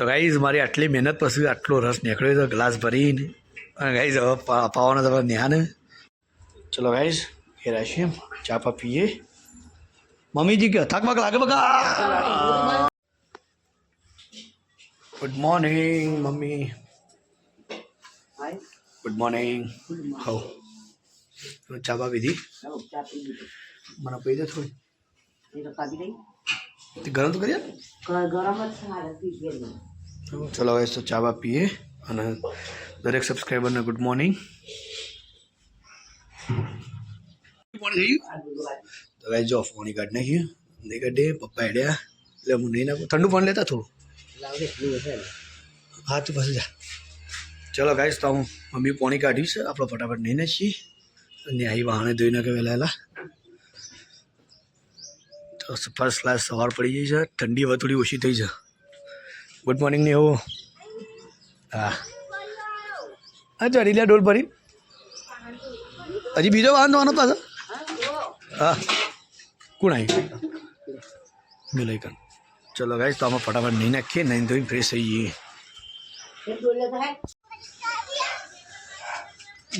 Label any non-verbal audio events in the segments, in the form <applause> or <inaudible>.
તો ગાઈઝ મારી આટલી મહેનત પછી આટલો રસ નીકળ્યો તો ગ્લાસ ભરીને. અને ગાઈઝ હવે પાવાનો તો ન્યાને ચલો ગાઈઝ ઘેર આવીએ ચા પા પીએ. મમ્મીજી કે થાક બાક લાગે બકા. Good morning mummy. Good morning હો ચા પા પીધી? મને પી દે થોડી. તે ગરમ તો કરી આપ. ચલો હવે તો ચા બા પીએ અને દરેક સબસ્ક્રાઈબરને ગુડ મોર્નિંગ પાણી ગયું તો ગાઈ જો ફોની કાઢ નાખ્યું નહીં કાઢીએ, પપ્પા હેડ્યા. એટલે હું નહીં નાખું. ઠંડુ પાણી લેતા થોડું? હા, તો પછી જા. ચલો ગાઈશ તો હું મમ્મી પાણી કાઢ્યું છે. આપણે ફટાફટ નહીં નાખીએ. અને આવી વાહણે ધોઈ નાખે વહેલા તો ફર્સ્ટ ક્લાસ સવાર પડી જાય છે. ઠંડી હવે થોડી ઓછી થઈ છે. ગુડ મોર્નિંગ ને એવું હા હા ચડી લે ડોલ ભરી. હજી બીજો વાહન દોવાનો પાછો? હા. કોણ આવી મેં લઈ કર. ચલો ગાઈશ તો આમાં ફટાફટ નહીં નાખીએ નહીં ધોઈને ફ્રેશ થઈ જઈએ.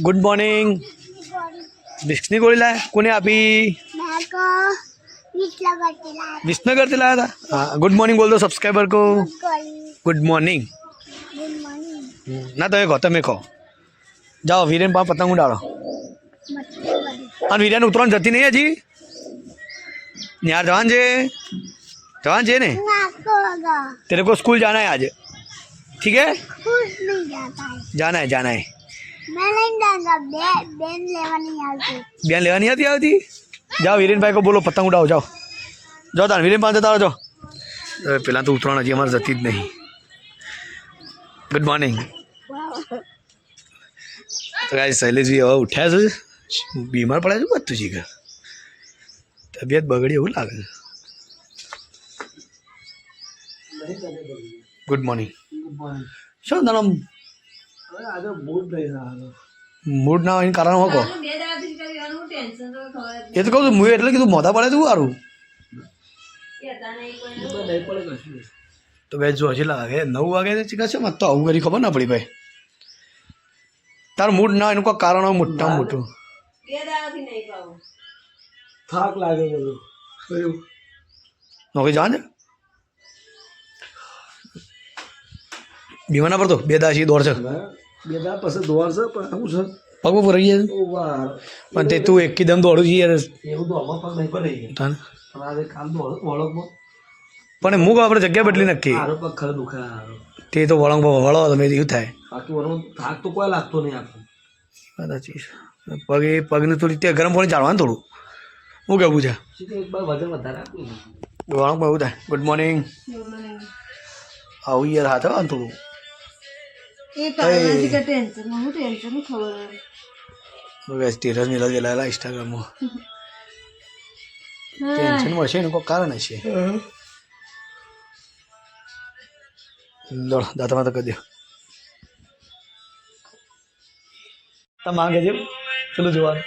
ગુડ મોર્નિંગ બિસ્કની ગોળી લાય કોને આપી? મેકો વીસલા બટેલા વિસનગરથી લાયા હતા હા ગુડ મોર્નિંગ બોલ દો સબસ્ક્રાઈબર કો ગોળી ગુડ મોર્નિંગ ગુડ મોર્નિંગ ના તમે કહો તમે કહો જાઓ વીરેન પા પતંગ ઉડાડો મસ્તી બધી અને વીરેન ઉતરણ જતી નહીં હજી યાર જવાન છે जवान છે ને नाको होगा तेरे को स्कूल जाना है आज ठीक है खुश नहीं जाता है जाना है जाना है मैं नहीं जाऊंगा बे बेन लेवा नहीं आती બેન લેવા નહીં આવતી આવતી જાઓ વીરેનભાઈ કો બોલો પતંગ ઉડાવો જાઓ જાઓ તાર વીરેન પાસે જતા રહો જાઓ હવે પેલા તો ઉતરણ હજી અમારે જતી જ નહીં ગુડ મોર્નિંગ તો કાંઈ શૈલેષજી હવે ઉઠ્યા છે બીમાર પડ્યા છે બધું શીખે તબિયત બગડી એવું લાગે છે ગુડ મોર્નિંગ શું તારો મૂડ ના હોય એનું કારણ હું કહો એ તો કહું છું મુએ એટલે કીધું મોઢા પડે તું સારું તો બે જો હજી લાગે નવ વાગે ચીકા છે મત તો આવું કરી ખબર ના પડી ભાઈ. તારું મૂડ ના એનું કોઈ કારણ હોય મોટા. મોટું થાક લાગે બધું. નોકરી જવા ને બીમાર ના પડતો? બે દાસી દોડ છે. બે દા પછી દોર છે પણ શું છે. પગ ઉપર રહી જાય પણ તે તું એકદમ દોડું છે યાર. એવું તો અમાર પણ નહીં પડે તને. આજે કાલ દોડ વળકમાં પણ મૂક આપણે જગ્યા બદલી નક્કી હારો પગ ખરે દુખે હારો. તે તો વળંગ વળો તમે એવું થાય? બાકી વળો થાક તો કોઈ લાગતો નહીં આપણે કદાચી પગ એ પગને થોડી ત્યાં ગરમ પાણી ચાલવાનું થોડું. હું કેવું છે સીધું વજન વધારે. વળંગ એવું થાય ગુડ મોર્નિંગ આવું યાર હાથ આવે ટેન્શન થોડું બસ સ્ટેટસ મેલા ગયેલા ઇન્સ્ટાગ્રામમાં ટેન્શનમાં છે એનું કોઈ કારણ છે દાંતમાં તો કરી દો. તમે માંગે છે પેલું જોવાનું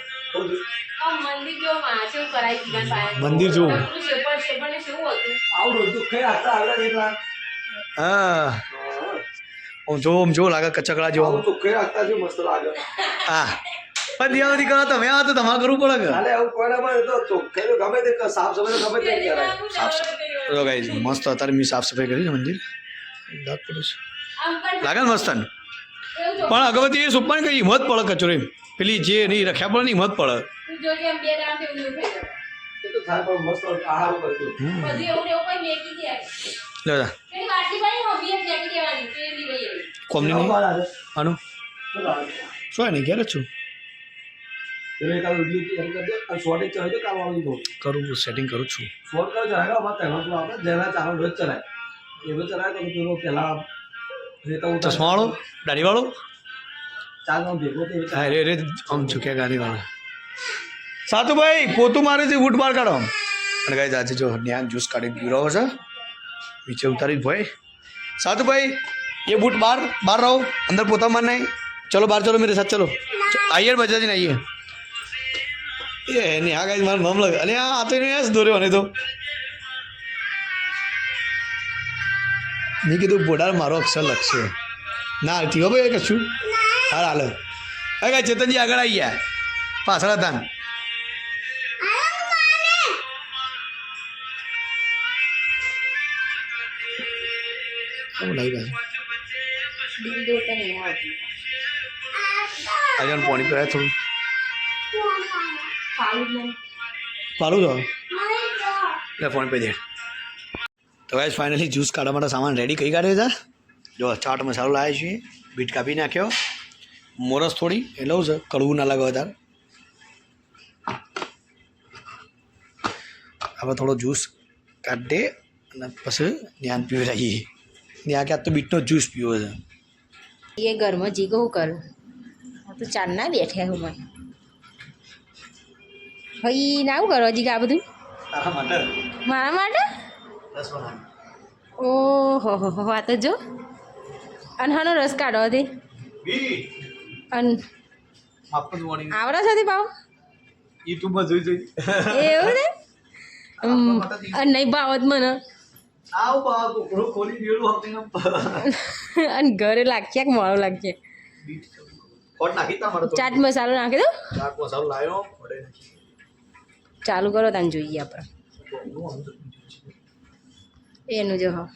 મંદિર જોવું હા. આમ જો લાગે કચકડા જેવા. હા. પણ દિયાવતી કરો તમે આ તો તમારે કરવું પડે કે. કાલે હું કોઈને પણ તો ચોખ્ખે ગમે તે સાફ સફાઈ તો ગમે તે કરાય. તો ગાઈઝ મસ્ત અત્યારે મેં સાફ સફાઈ કરી છે મંદિર. દાંત પડે છે. લાગે ને મસ્ત પણ અગરબત્તી એ સુપાણી કઈ હિંમત પડે કચરો એમ પેલી જે નહીં રખ્યા પડે ને હિંમત પડે દાદા કોમની નહીં? આનું? શું નહીં ક્યારે છું. તમે કાલ વીડિયો કરી દે. કાલ શોર્ટ એક ચલાવજો કાલ વાળી દો કરું સેટિંગ કરું છું. શોર્ટ કરો ચલાવો અમારે તહેવાર તો આપણે જેના ચાલો રોજ ચલાય. એવો ચલાવે તો પેલો પહેલાં ચશ્માવાળો? દાઢીવાળો હા રે રે આમ ચૂક્યા ગાડીવાળા. સાતુભાઈ મારે છે બૂટ બહાર કાઢો અને ગાઈ આજે જો જ્ઞાન જ્યુસ કાઢી પી રહ્યો છે. નીચે ઉતારી ભાઈ સાતુભાઈ એ બૂટ બહાર બહાર રહો. અંદર પોતા માર નહીં. ચલો બહાર ચલો મેરે સાથ ચલો. આઈએ બજાજ ને આઈએ. એ એની આ ગાઈ મારો નામ લાગે અલે આ તો એને જ દોર્યો નહીં તો. મેં કીધું બોડાર મારો અક્ષર લખશે. ના હાલતી હો ભાઈ કશું. હાલ હાલ. હવે ચેતનજી આગળ આવી ગયા. પાછળ હતા અજણ પાણી પીવાય થોડું. પાડું તો. એટલે ફોન પે દે તો ગાઈસ ફાઇનલી જ્યુસ કાઢવા માટે સામાન રેડી કરી કાઢ્યો છે? જો ચાટ મસાલો લાવ્યા છીએ બીટ કાપી નાખ્યો. મોરસ થોડી એટલે લઉં છે. કડવું ના લાગે વધારે. આપણે થોડો જ્યુસ કાઢીએ અને પછી જ્ઞાન પીવડાવીએ ત્યાં ક્યાં તો બીટનો જ્યુસ પીવો છે. એ ઘરમાં જીગો કહું કર. તો ચાર ના બેઠ્યા હું મેં ભાઈ ના આવું કરો હજી આ બધું? મારા માટે? ઓહો હો હો આ તો જો. અને હાનો રસ કાઢો હતી અન આવડા સાથે પાવ યુટ્યુબમાં જોઈ જોઈ. એવું ને અને નહીં ભાવત મને. અને ઘરે લાગશે કે મોડું લાગશે. ચાટ મસાલો નાખી દો ચાટ મસાલો લાવ્યો ચાલુ કરો તને જોઈએ આપણે. એનું જો હા.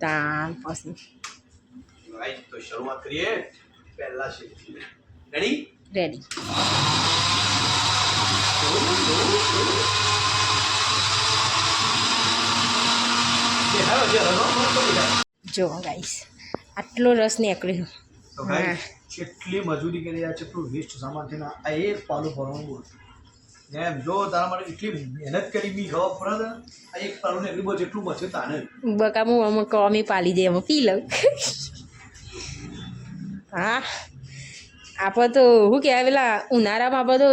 તાન પછી. તો શરૂઆત કરીએ. પહેલા રેડી જો ગાઈસ આટલો રસ નીકળ્યો. તો ગાઈસ કેટલી મજૂરી કરી રહ્યા છે એટલું વેસ્ટ સામાન છે આ એક પાલું ભરવાનું બોલ એમ જો તારા માટે એટલી મહેનત કરી બી ખબર પડે આ એક પાલું ને એટલું બધું જેટલું બચ્યું તાને બકા હું અમુક કોમી પાલી દે અમે પી લઉં. હા. આપણે તો શું કહેવાય પેલા ઉનાળામાં આપણે તો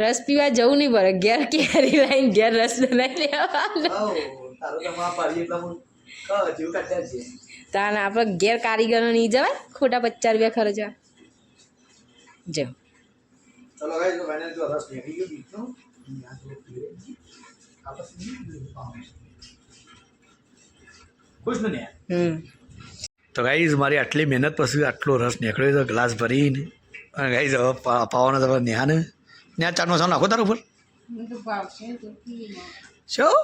રસ પીવા જવું નહીં પડે. ઘેર કેરી લાવીને ઘેર રસ બનાવી લેવાનો. તાને આપણે ઘેર કારીગરો નહીં જવાય? ખોટા પચાસ રૂપિયા ખર્ચવા જો ચલો ગાઈસ તો ફાઇનલ જો. રસ નીકળી ગયો બીટનો અહીંયા થોડું પીરે આપણે ખુશ ને હમ. તો ગાઈઝ મારી આટલી મહેનત પછી આટલો રસ નીકળ્યો તો ગ્લાસ ભરીને. અને ગાઈઝ હવે પા- પાવાનો તમે ન્યા ને ન્યા ચાટ મસાલો નાખો તારા ઉપર. શું?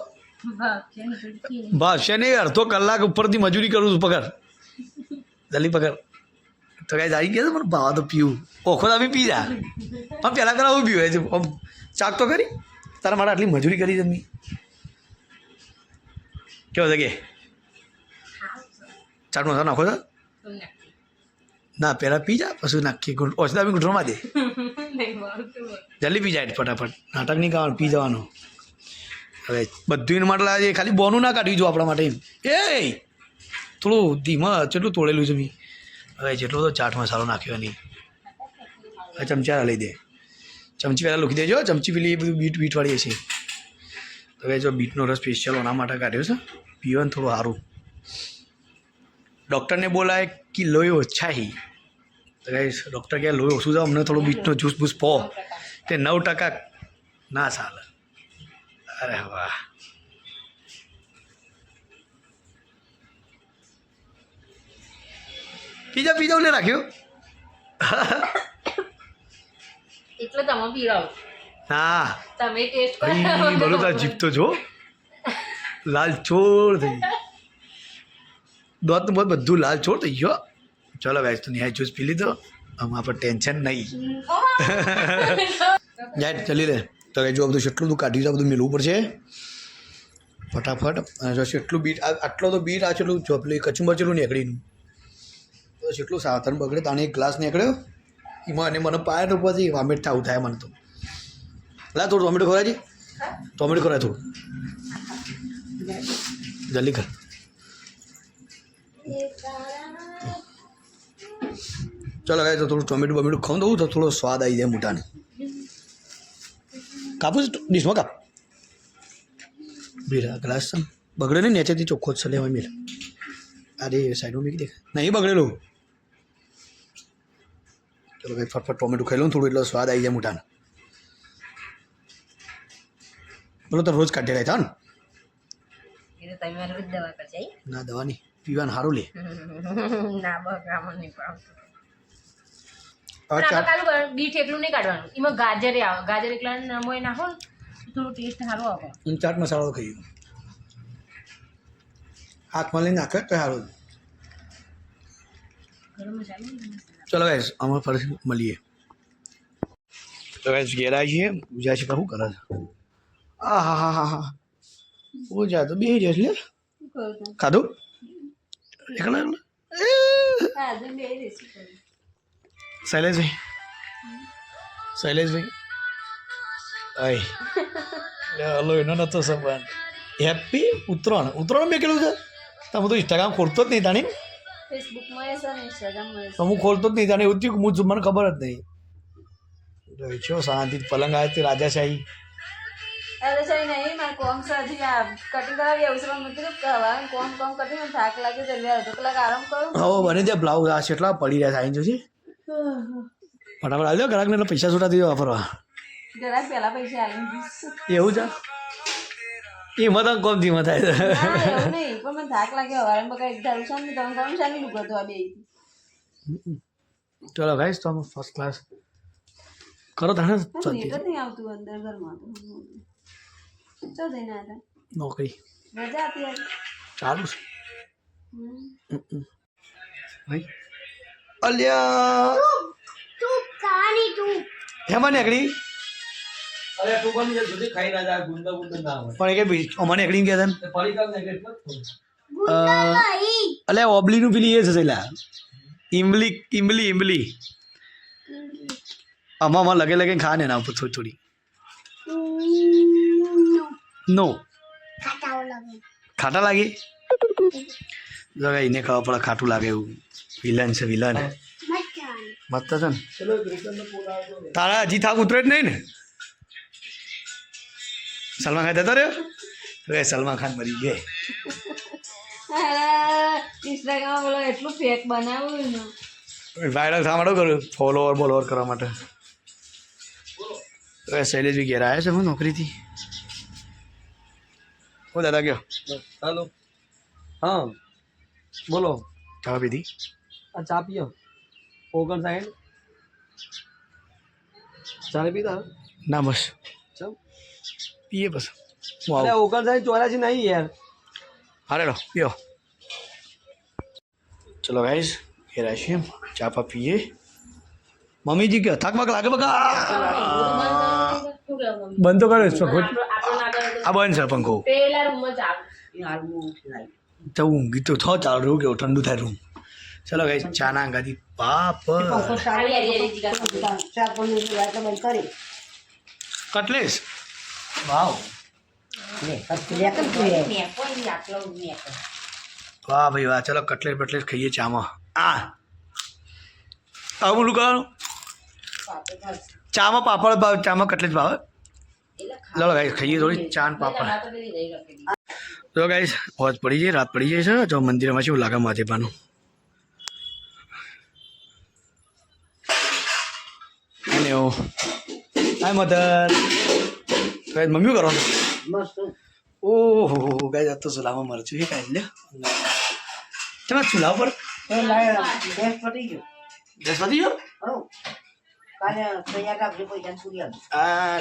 ભાવશે નહીં અડધો કલાક ઉપરથી મજૂરી કરું છું પગાર જલ્દી પગાર તો ગાઈઝ આવી ગયા પણ ભાવા તો પીવું. ઓખો તો પી જા પણ પહેલાં પહેલાં હું પીવે છે આમ ચાક તો કરી તારા માટે આટલી મજૂરી કરી છે કેવો છે કે? ચાટ મસાલો નાખો છો? ના પહેલાં પી જા પછી નાખીએ ગુડ. ઓછતા બી ગુઠરમાં દે જલ્દી પી જાય ફટાફટ. નાટક નહીં ખાવાનું પી જવાનું. હવે બધું માટે લાગે ખાલી બોનું ના કાઢ્યું જો આપણા માટે એમ. એ થોડું ધીમા જેટલું તોડેલું છે મેં. હવે જેટલો તો ચાટ મસાલો નાખ્યો નહીં હવે ચમચા લઈ દે. ચમચી પહેલાં લૂકી દેજો, ચમચી પેલી એ બધું બીટ બીટવાળી છે હવે જો બીટનો રસ સ્પેશિયલ ઓના માટે કાઢ્યો છે. પીવાનું થોડું સારું ડૉક્ટરને બોલાય કે લોહી ઓછા હી. તો ડૉક્ટર કહે, લોહી ઓછું જાવ અમને થોડું બીટનો જ્યુસ બૂસ પો. તે નવ ટકા ના ચાલે. અરે વાહ. પીજા પીજા ઓલે રાખ્યો? એટલે તમે પીરાવો. હા. તમે ટેસ્ટ કરો. બોલો તા જીપ તો જો. લાલ છોડ થઈ દોત બોત બધું લાલ છોડ થઈ ગયો ચલો ભાઈ તો નિહાય જ્યુસ પી લીધો. આમાં પર ટેન્શન નહીં. <laughs> જાય ચલી લે. તો હવે જો બધું જેટલું બધું કાઢી છે બધું મેળવું પડશે. ફટાફટ. અને જો એટલું બીટ આટલો તો બીટ આ કેટલું જો પેલું કચુંબર ચેટલું નીકળીનું. તો જેટલું સાવધાન બગડે તાણે એક ગ્લાસ નીકળ્યો. એમાં અને મને પાયા ઉપરથી વોમિટ થવું થાય મને તો. લા થોડું ટોમેટો ખોરાય ટોમેટો ખોરાય થોડું. જલ્દી કર ચાલો ગાય તો થોડું ટોમેટો બમેટો ખાઉં દઉં તો થોડો સ્વાદ આવી જાય મોટાને. કાપું ડીશમાં કાપ. બીરા ગ્લાસ બગડે નહીં નીચેથી ચોખ્ખો જ છે હોય મિલ. અરે સાઈડમાં મૂકી દેખાય નહીં બગડેલું. ચલો ભાઈ ફટફટ ટોમેટો ખાઈ લઉં થોડું એટલો સ્વાદ આવી જાય મોટાને બોલો તો રોજ કાઢી રહ્યા ને? ના દવાની. પીવાનું સારું લે. <laughs> ના બગામણ નહીં પણ ચા કાલું બીટ એકલું નહીં કાઢવાનું. એમાં ગાજરે આવે. ગાજર એકલા નમોય નાખો થોડું ટેસ્ટ સારો આવે. હું ચાટ મસાલો ખાઈ હાથમાં લઈને નાખે તો સારું. ચલો ગાઈસ અમે ફરી મળીએ. તો ગાઈસ ઘેર છીએ. પૂજા છે શું કરે છે? આ હા હા હા. હા પૂજા તો બે જશે લે. ખાધું? એકલા એકલા શૈલેષભાઈ શૈલેષભાઈ આય. હલો એનો નતો સંબંધ. હેપી ઉત્તરાયણ. ઉત્તરાયણ મેં કેલું છે? તમે તો ઇન્સ્ટાગ્રામ ખોલતો જ નહીં તાણી. છે તો હું ખોલતો જ નહીં જાણે એવું થયું કે હું મને ખબર જ નહીં. છો શાંતિ પલંગ આવે તે રાજાશાહી. છે છે કીધું હવે એટલે બને ત્યાં બ્લાઉઝ આ કેટલા પડી રહ્યા સાઈન જોશે ફટાફટ આવજો ગ્રાહકને એટલે પૈસા છૂટા દીધો વાપરવા. જરાક પહેલા પૈસા આવી એવું છે? એમાં તો કોમ ધીમા થાય એવું નહીં પણ મને થાક લાગે હવે આરામ બગા એક ધારું છે ને તમે તમે શાની લુગડો તો આ બે ચલો ગાઈસ તો અમે ફર્સ્ટ ક્લાસ કરો તાણે શાંતિ નહીં આવતું અંદર ઘરમાં તો. ચો જઈને આવ્યા નોકરી. રજા હતી ચાલુ છે. ભાઈ અલ્યા. હેમાં નીકળી. અરે તું પણ જે સુધી ખાઈ ના જાય ગુંદા ગુંદા ના હોય. પણ કે નીકળી ગયા કામ જ. અલ્યા ઓબલીનું પેલી એ છે પેલા ઇમલી ઇમલી ઇમલી આમાં આમાં લગે લગે ખા ને એના ઉપર થોડી થોડી. નો. ખાટા લાગે? જો એને ખબર પડે ખાટું લાગે એવું. વિલન છે વિલન મસ્ત છે ને. તારા હજી થાક ઉતરે જ નહીં ને? સલમાન ખાન જતો રહ્યો? હવે સલમાન ખાન મરી ગયે. અરે, બોલો એટલું ફેક બનાવ્યું વાયરલ થવા માટે કર્યું ફોલોવર બોલોવર કરવા માટે. હવે શૈલેષ બી ઘેર આવ્યા છે હું નોકરીથી? ઓ દાદા ગયો. હાલો. હા બોલો. ચા પીધી આ ચા પીઓ ઓગણ સાઈડ ચા નહીં પીતા ના બસ ચમ પીએ બસ હું અરે ઓગણ સાઈડ ચોરાસી નહીં યાર હારે પીઓ ચલો ગાઈસ એ આવીશું ચા પા પીએ મમ્મીજી કે થાક બાક લાગે બકા બંધ તો કરે છે પંખો આ બંધ છે પંખો ચાલુ ઊંઘી ગીતો થો ચાલુ રહ્યું કેવું ઠંડુ થાય રૂમ ચલો ગાઈસ ચાના ગાદી હરી કટલેસ? વાવ. વાહ ભાઈ વાહ ચલો કટલેટ બટલેટ ખાઈએ ચામાં. આ. આવું બોલું કરવાનું ચામાં પાપડ ભાવ ચામાં કટલેટ ભાવ લડો ગાઈસ ખાઈએ થોડી ચા પાપડ. તો ગાઈસ હોજ પડી જાય રાત પડી જાય છે જો મંદિરમાં શું લાગે માધેપાનું અને ઓ હાય મધર ગાઈસ મમ્મી કરો? ઓહો ગાઈસ આ તો ચૂલામાં મરચું એ કાંઈ લે તમે ચૂલા પર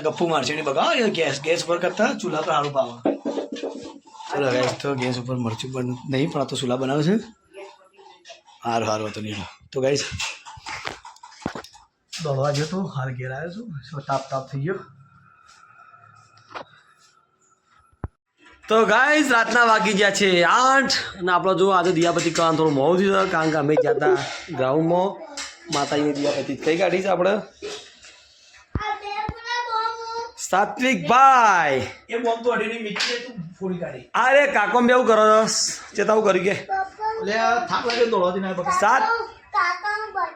ગપ્પુ મારશે ને બગા ગેસ. ગેસ પર કરતા ચૂલા પર સારું પાવા. ચલો ગેસ તો ગેસ ઉપર મરચું પણ નહીં પણ આ તો ચૂલા બનાવે છે. સારું સારું તો નહીં તો ગાઈસ દોડવા ગયો તો હાલ ઘેર આવ્યો છું. શું તાપ તાપ થઈ ગયો. તો ગાઈસ રાતના વાગી ગયા છે આઠ. અને આપણો જો આજે દિયાપતિ કરવાનું થોડું મોડું થયું કારણ કે અમે ગયા હતા ગ્રાઉન્ડમાં માતાજીની દિયાપતિ કઈ કાઢી છે આપણે? સાત્વિક ભાઈ. પુના કાકો સાત્વિકભાઈ એ બોમ્બ તો અડીની મીઠી તું ફોડી કાઢી અરે કાકોમ બેવું કરો ચેતાવું કર્યું કે? પપ્પા થાક લાગે દોડવાથી ના બગા સાત કર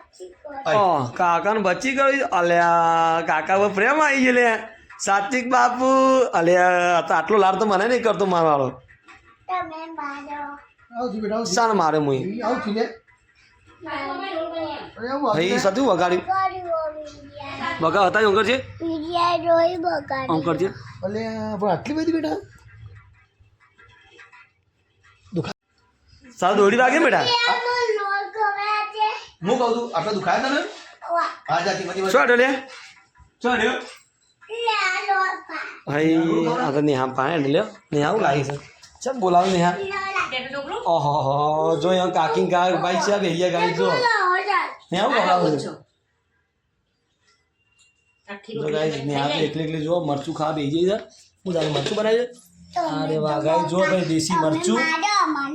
કાકાને બચી ગયું અલ્યા કાકા પર પ્રેમ આવી ગયો લે સાત્વિક બાપુ અલ્યા આટલો લાડ તો મને નહીં કરતો મારો વાળો. તમે મારો. આવ છું બેટા શાન મારે મુઈ. ભાઈ સાચું વગાડ્યું. વગા હતા અંકર છે અંકર છે પણ આટલી બધી બેટા? સારું દોડી રાખે બેટા? હું કહું છું આટલા દુખાયા તને વાહ હા જાતી મતી શું આટો લે? શું આટ્યો લે લોટ પા. ભાઈ આ તો નેહા પાણે ને લ્યો નેહા આવું લાગી છે. ચમ બોલાવો નેહા. ઓહો હો જો અહીંયા કાકી કા ભાઈ છે ભૈયા ગાડી જો. નેહા આવું બોલાવું છે. જો ગાઈ નેહા તો એકલી એકલી જો મરચું ખાવા બેસી જાય છે. હું તારે મરચું બનાવી છે અરે વાહ ગાઈ જો ભાઈ દેશી મરચું. મારો મન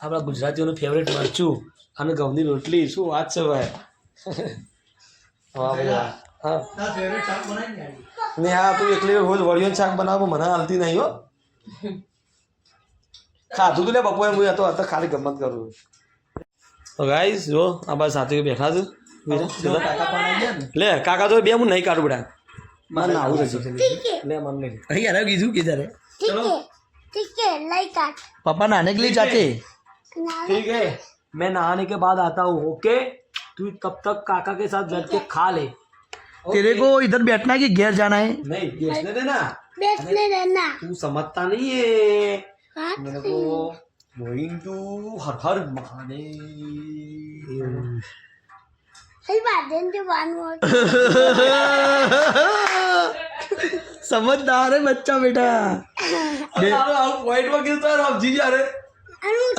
આપણા ગુજરાતીઓનું ફેવરેટ મરચું. અને ઘઉંની રોટલી શું વાત છે ભાઈ વાહ ભાઈ વાહ હા ને હા તું એકલી રોજ વળિયો શાક બનાવો મને હાલતી નહીં હો ખાધું તું લે બપોરે હું હતો હતો ખાલી ગમત કરું છું. તો ગાઈસ જો આ બાજુ સાથે બેઠા છે વીરા, લે કાકા તો બે હું નહીં કાઢું બેટા મારે નાવું છે લે મન નહીં અહીં યાર કીધું કે તારે ठीक है ठीक है लई काट पापा नहाने के लिए जाते ठीक है मैं नहाने के बाद आता हूँ ओके तू तब तक काका के साथ बैठ के खा ले। तेरे को इधर बैठना है कि घर जाना है? नहीं बेचने देना। बैठने देना। तू समझता नहीं है। मेरे को गोइंग टू हर हर महादेव सही बात है जो वन मोर समझदार है बच्चा बेटा। पॉइंट में गिरता है आप जी जा रहे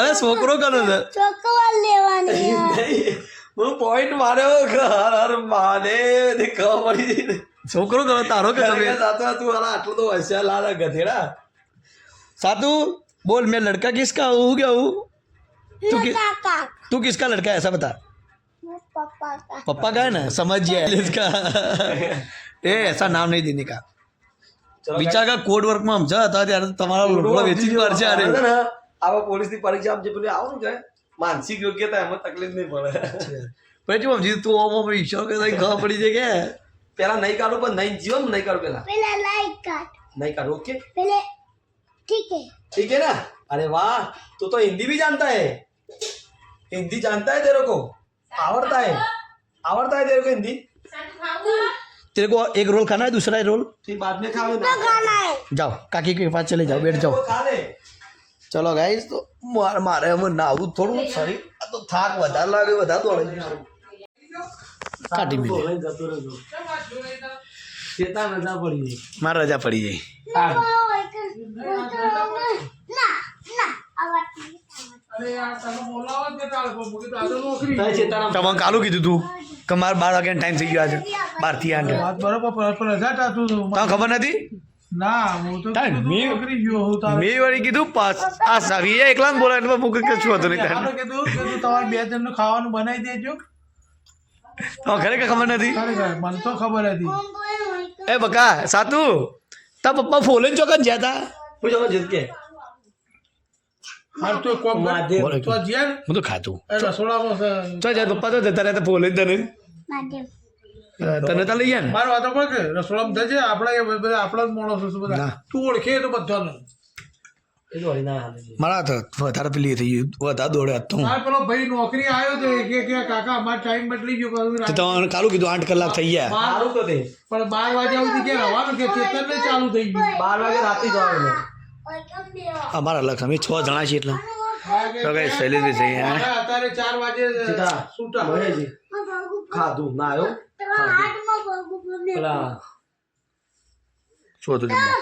अरे छोकरो का नजर ચોકવાલ લેવાની नहीं <laughs> वो पॉइंट मारे हो हर हर महादेव दिखा पड़ी छोकरो करो तारो के घर के तबीयत साथ में तू वाला आटलो तो वैसे लाला गधेड़ा सातू बोल मैं लड़का किसका हूँ क्या हूँ तू कि, કાકા तू किसका लड़का है ऐसा बता પપ્પા કા पप्पा का है ना समझ गया इसका ए ऐसा नाम नहीं देने का બીચા કા કોડ વર્કમાં સમજા હતા ત્યારે તો તમારા લોકો વેચી જ મારશે અરે આવા પોલીસની પરીક્ષા જે પેલી આવું કે માનસિક યોગ્યતા એમાં તકલીફ નહીં પડે પછી સમજી તું આમ આમ ઈશારો કે ખબર પડી છે કે પેલા નહીં કાઢું પણ નહીં જીવન નહીં કાઢું પેલા પેલા લાઈક કાટ नहीं काटो ओके પેલે ઠીક હે ठीक है ना अरे वाह तू तो हिंदी भी जानता है हिंदी जानता है तेरे को आवड़ता है आवड़ता है तेरे को हिंदी तेरे को एक रोल खाना है दूसरा रोल फिर बाद में खाओगे ना ખાના હે जाओ काकी के पास चले जाओ बैठ जाओ वो खा ले ચલો ગાઈસ તો મારે મારે હવે નાવું થોડું. શરીર આ તો થાક વધારે લાગે વધારે દોડે કાઢી મીધે મારે રજા પડી જાય ના ના આવા તમે કાલું કીધું તું કે મારે બાર વાગ્યાનો ટાઈમ થઈ ગયો આજે. બારથી આઠ. ખબર નથી? ના હું તો કીધું મેં- નોકરી ગયો હું તારે. મેં વળી કીધું પાસ. આ સવીએ એકલા ને બોલાય એટલે મૂકી કશું હતું નહીં તારે. આપણે કીધું તમારે બે જણનું ખાવાનું બનાવી દેજો. તમને ખરેખર ખબર નથી? મને તો ખબર હતી. એ બકા સાતુ તા પપ્પા ફોલે ચોકન જ્યાં તા? જીત કે? તો તો જ્યાં હું તો ખાતું એ રસોડામાં છે. ચો પપ્પા તો જતા રહેતા ફોલે જ તને. તને તો લઈ ગયા ને મારે વાતો પણ કે રસોડામાં જજે આપણે બધા આપણા જ માણસો છે બધા. તું ઓળખે તો બધાને. મારા તો વધારે પેલી થઈ ગયું વધારે દોડ્યા તો પેલો ભાઈ નોકરી આવ્યો તો કે કે કાકા અમારો ટાઈમ બદલી ગયો તમારે કાલું કીધું આઠ કલાક થઈ ગયા. સારું તો તે. પણ બાર વાગ્યા સુધી કે રવાનું કે ચેતન ને ચાલુ થઈ ગયું. બાર વાગે રાતે જવાનું ઓયકમ અમારા લક્ષ અમે છ જણા છીએ એટલે. તો કઈ શૈલેષભાઈ છે હવે અત્યારે ચાર વાગે સીધા છૂટા છે ખાધું ના આવ્યો પેલા શું હતું જમવા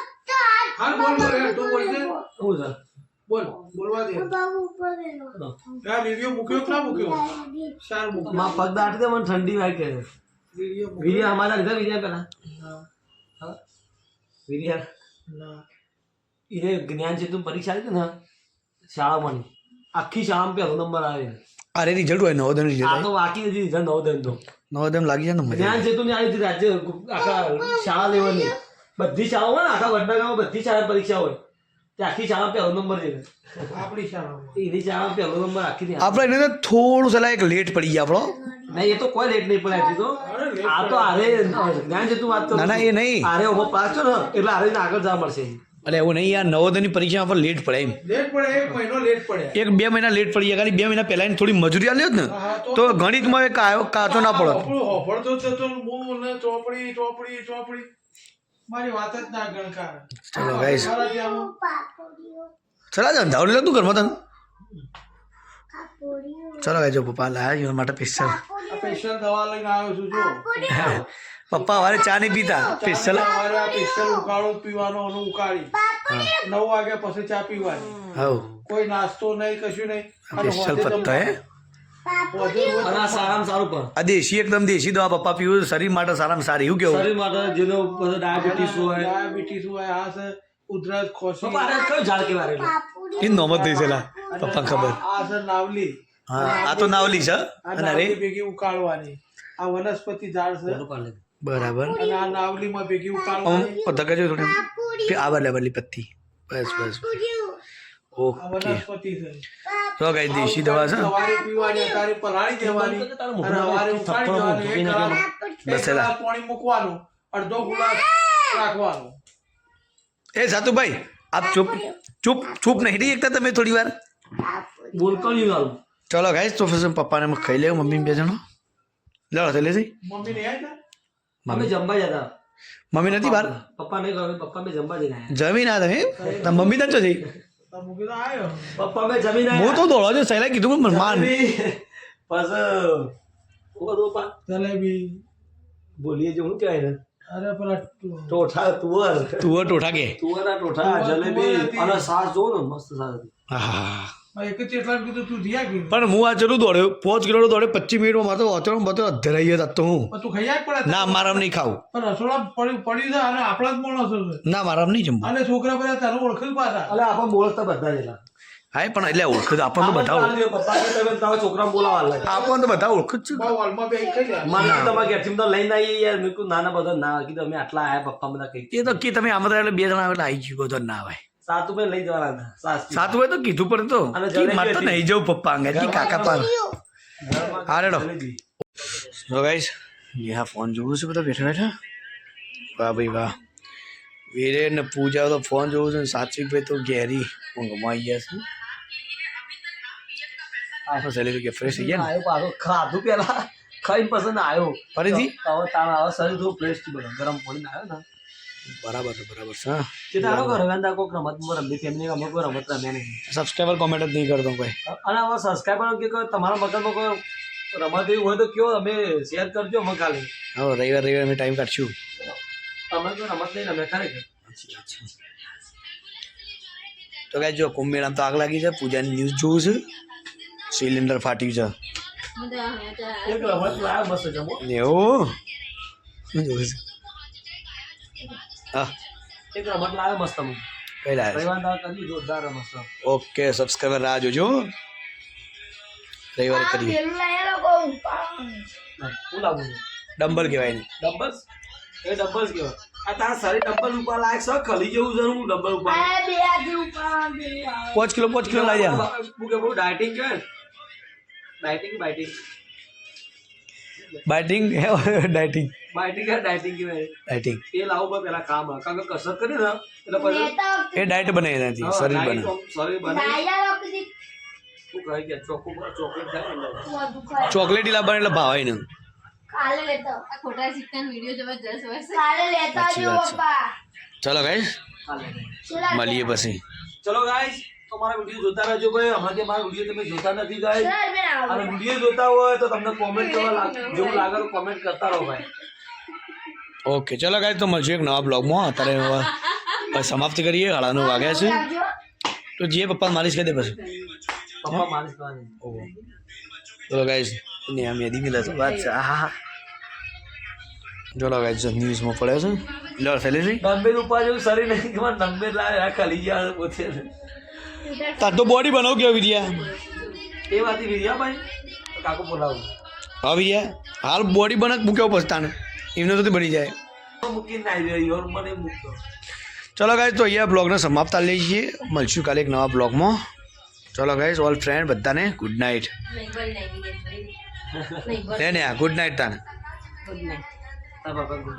બોલ બોલવા દે. આ વીડિયો મૂક્યો કે ના મૂક્યો ચાર મૂક્યો. માં પગ દાટી દે મને ઠંડી વાગે. છે વીડિયો અમારા લીધા વીર્યા પેલા. ના, વીર્યા ના. એને જ્ઞાન છે તું પરીક્ષા આવી હતી ને શાળામાંની. આખી શાળામાં પહેલો નંબર આવે. અરે રિઝલ્ટ હોય નવોદય આ રિઝલ્ટ તો વાકી નથી દીધા નવોદય તો. નવોદય લાગી જાય ને મજા જ્ઞાન જેતું ને આવી રાજ્ય આખા શાળા લેવલની. બધી શાળા હોય ને આખા વડનગરમાં બધી શાળા પરીક્ષા હોય. તે આખી શાળા પહેલો નંબર આપણી શાળામાં. એની શાળા પહેલો નંબર આખી આપણે એને થોડું સલાહ એક લેટ પડી ગયા આપણો. નહીં એ તો કોઈ લેટ નહીં પડે તો. આ તો આરે જ્ઞાન જતું વાત ના એ નહીં. આરે પાસ છો ને એટલે આરે આગળ જવા મળશે. અરે એવું નહીં યાર નવોદયની પરીક્ષા પર લેટ પડે એમ. લેટ પડે એક મહિનો લેટ પડે. એક બે મહિના લેટ પડી જાય ખાલી બે મહિના પહેલાં થોડી મજૂરી આલ્યો જ ને તો ગણિતમાં એક કાચો ના પડો. ચોપડી ચોપડી ચોપડી. મારી વાત જ ના ગણકાર ચલો ગાઈસ ચલા જા ધાવડી તું ઘરમાં તને? ચલો ગાઈ જો પપ્પા લાયા માટે સ્પેશિયલ સ્પેશિયલ દવા લઈને આવ્યો છું જો. પપ્પા વારે ચા નહીં પીતા. સ્પેશિયલ. આ સ્પેશિયલ ઉકાળો પીવાનો અને ઉકાળી. નવ વાગ્યા પછી ચા પીવાની. હવ. કોઈ નાસ્તો નહીં કશું નહીં. અને સ્પેશિયલ પત્તા હે? આ દેશી એકદમ દેશી દવા પપ્પા પીવું શરીર માટે સારામાં સારી. એવું કેવું? શરીર માટે જેનો ડાયાબિટીસ હોય. ડાયાબિટીસ હોય આ છે ઉધરસ ખોસી. પપ્પા આને ઝાડ એ નોમત થઈ છેલા પપ્પા ખબર. આ છે નાવલી. હા આ તો નાવલી છે અને ભેગી ઉકાળવાની. આ વનસ્પતિ ઝાડ છે. બરાબર. અને આ નાવલીમાં ભેગી જો થોડી આ બદલી પત્તી. બસ બસ આ ઓકે તો કઈ દેશી દવા છે? સવારે પીવાની તારે પલાળી દેવાની. અને સવારે ઉકાળી દેવાની એક કલાક એક બસ એલા. કલાક પાણી મૂકવાનું અડધો ગુલાસ રાખવાનું. એ સાતુભાઈ આપ ચૂપ. ચૂપ ચૂપ નહીં. રહી એકતા તમે થોડી વાર. બોલકણિયું વાળું. ચલો ગાઈસ તો પછી પપ્પાને ખાઈ લેવું મમ્મી બે જણો. લડો થઈ લેસી મમ્મી ને અમે જમવા જતા. મમ્મી નથી બહાર? પપ્પા નહીં ગયો પપ્પા મેં જમવા જઈને. જમી ના તમે? મમ્મી તો જઈ તો મૂકી તો આવ્યો પપ્પા મેં જમીને હું તો દોડો જો સહેલા કીધું પણ માન પછી જલેબી. બોલીએ જો હું કહેવાય ને? અરે પેલા ટોઠા તુવર. તુવર ટોઠા કે? તુવર ટોઠા. જલેબી. અને સાસ જો ને મસ્ત સાસ હા. તું પણ હું આ જરૂર દોડ્યો? પાંચ કિલો દોડે પચીસ મિનિટમાં મારે તો અચરો બધો અધરાઈ ગયો તો હું? તું ના મારામ નહીં ખાવું. પણ રસોડા પડી પડી છે અને આપણા જ માણસો છે. ના મારામ નહીં જમવું. અને છોકરા બધા તારું ઓળખે જ પાછા. અલે આપણે બોલતા બધા જેલા હા પણ એટલે ઓળખ આપણને તો બધા ઓળખ. પપ્પા કે તમે તમારા છોકરા બોલાવા આપણને તો બધા ઓળખ જ છે. કીધું તમારા ઘેરથી તો લઈને આવીએ યાર. મેં નાના બધા ના. કીધું અમે આટલા આયા પપ્પા બધા કઈ એ તો કે તમે આમ એટલે બે જણા એટલે આવી ગયું બધો ના આવે. સાતું મેં લઈ જવાના હતા સાસ સાતું હોય તો કીધું પણ તો અને કે જલેબી મારે તો હતી. નહીં જવું પપ્પા અંગે કે કાકા પા હા રેડો તો ગાઈસ યહાં ફોન જોવું છે બધા બેઠા બેઠા વાહ ભાઈ વાહ વીરે ને પૂજા તો ફોન જોવું છે ને સાત્વિક ભાઈ તો ઘેરી ઊંઘમાં આવી ગયા છે આ સેલિબ્રિટી કે ફ્રેશ થઈ ગયા ને આયો પાછો ખાધું પેલા ખાઈને પસંદ આવ્યો ફરીથી હવે તાણ આવે શરીર થોડું ફ્રેશ થયું બધું ગરમ પાણી આવ્યો ને બરાબર છે બરાબર છે હા. તે તારો ઘર હવે કોઈક રમત ફેમિલી અમુક કોઈ રમત રમ્યા નહીં. સબસ્ક્રાઈબર કોમેન્ટ જ નહીં કરતો કોઈ. અને હવે સબસ્ક્રાઈબર કે તમારા મગજમાં કોઈ રમત એવી હોય તો કયો અમે શેર કરજો અમે કાલે હવે રવિવાર રવિવાર અમે ટાઈમ કાઢશું. અમે તો રમત નહીં રમે ખરેખર. તો કાંઈ જો કુંભ મેળામાં તો આગ લાગી છે પૂજાની ન્યૂઝ જોઉં છે. સિલિન્ડર ફાટ્યું છે. એવું? શું જોવું છે? હા એક રમત લાવ્યો મસ્ત હું કઈ લાવે રવિવાર દાળ કરી જોરદાર મસ્ત ઓકે સબસ્ક્રાઈબર રાહ જોજો રવિવારે કરીએ પેલું લઈ લોકો ઉપાડવાનું હું લાવું છું ડમ્બલ કહેવાય એને ડમ્બલ્સ એ ડમ્બલ્સ કહેવાય આ તારા સારી ડમ્બલ ઉપર લાયક છે ખલી જેવું છે હું ડમ્બલ ઉપર અરે બે હાથથી ઉપાડવાનું પેલું આવે. પાંચ કિલો પાંચ કિલો લાવી દે હું કે બહુ ડાયટિંગ કહેવાય ને ડાયટિંગ બાઇટિંગ બાઇટિંગ ડાયટિંગ બાઇટિંગ કે ડાયટિંગ કહેવાય ડાયટિંગ એ લાવું પણ પેલા કામ આવે. કારણ કે કસરત કરી ને એટલે પછી લેતા વખતે એ ડાયટ બને એનાથી હા, શરીર diet બને આમ શરીર બને ડાયા વખતે શું કહે કે ચોખ્ખું ચોકલેટ થાય ને એટલે. વધુ ખાય. ચોકલેટ લાવવાનું એટલે ભાવાય ને કાલે લેતા આવો. આ ખોટા સિક્કાનો વીડિયો જબરજસ્ત હોય છે કાલે લેતા સાચી આવજો વાત છે. પપ્પા ચલો ગાઈસ ચાલે. ચલા મળીએ પછી ચલો ગાઈસ તો મારા વીડિયો જોતા રહેજો ભાઈ હમણાં જે મારા વીડિયો તમે જોતા નથી ગાઈસ ચલા બેન આવો. અને વીડિયો જોતા હોય તો તમને કોમેન્ટ કરવા લાગ જેવું લાગે તો કોમેન્ટ કરતા રહો ભાઈ ઓકે ચલો ગાય તો મળશે એક નવા બ્લોગમાં અત્યારે સમાપ્ત કરીએ. હાડા વાગ્યા છે. તો જે પપ્પા માલિશ કરી દે પછી. પપ્પા માલિશ ઓહો. ચલો ગાઈસ ને આ મેદી મિલા તો વાત છે. હા હા ચલો ગાઈસ ન્યૂઝમાં પડે છે. લો ફેલી છે ઉપર જેવું શરીર નહીં. કે ડમ્બેલ લાવે ગયા પોતે તાર તો બોડી બનાવ કેવો વિદ્યા. એ વાતી વિરિયા ભાઈ? કાકો બોલાવું. હા વિદ્યા. હાલ બોડી બને મૂક્યો પછી તાને એમને તો બની જાય. ચલો ગાઈસ તો અહીંયા બ્લોગને સમાપ્ત લઈએ. છીએ મળશું કાલે એક નવા બ્લોગમાં ચલો ગાઈઝ ઓલ ફ્રેન્ડ બધાને ગુડ નાઇટ ને ને ગુડ નાઇટ તાને.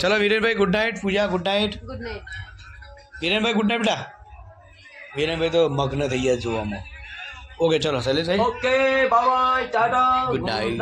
ચલો Virenbhai good night Puja good night Virenbhai good night બેટા. વિરેનભાઈ તો મગ્ન થઈ ગયા જોવામાં. ઓકે ચલો શૈલેષભાઈ. Okay bye bye ta-ta good night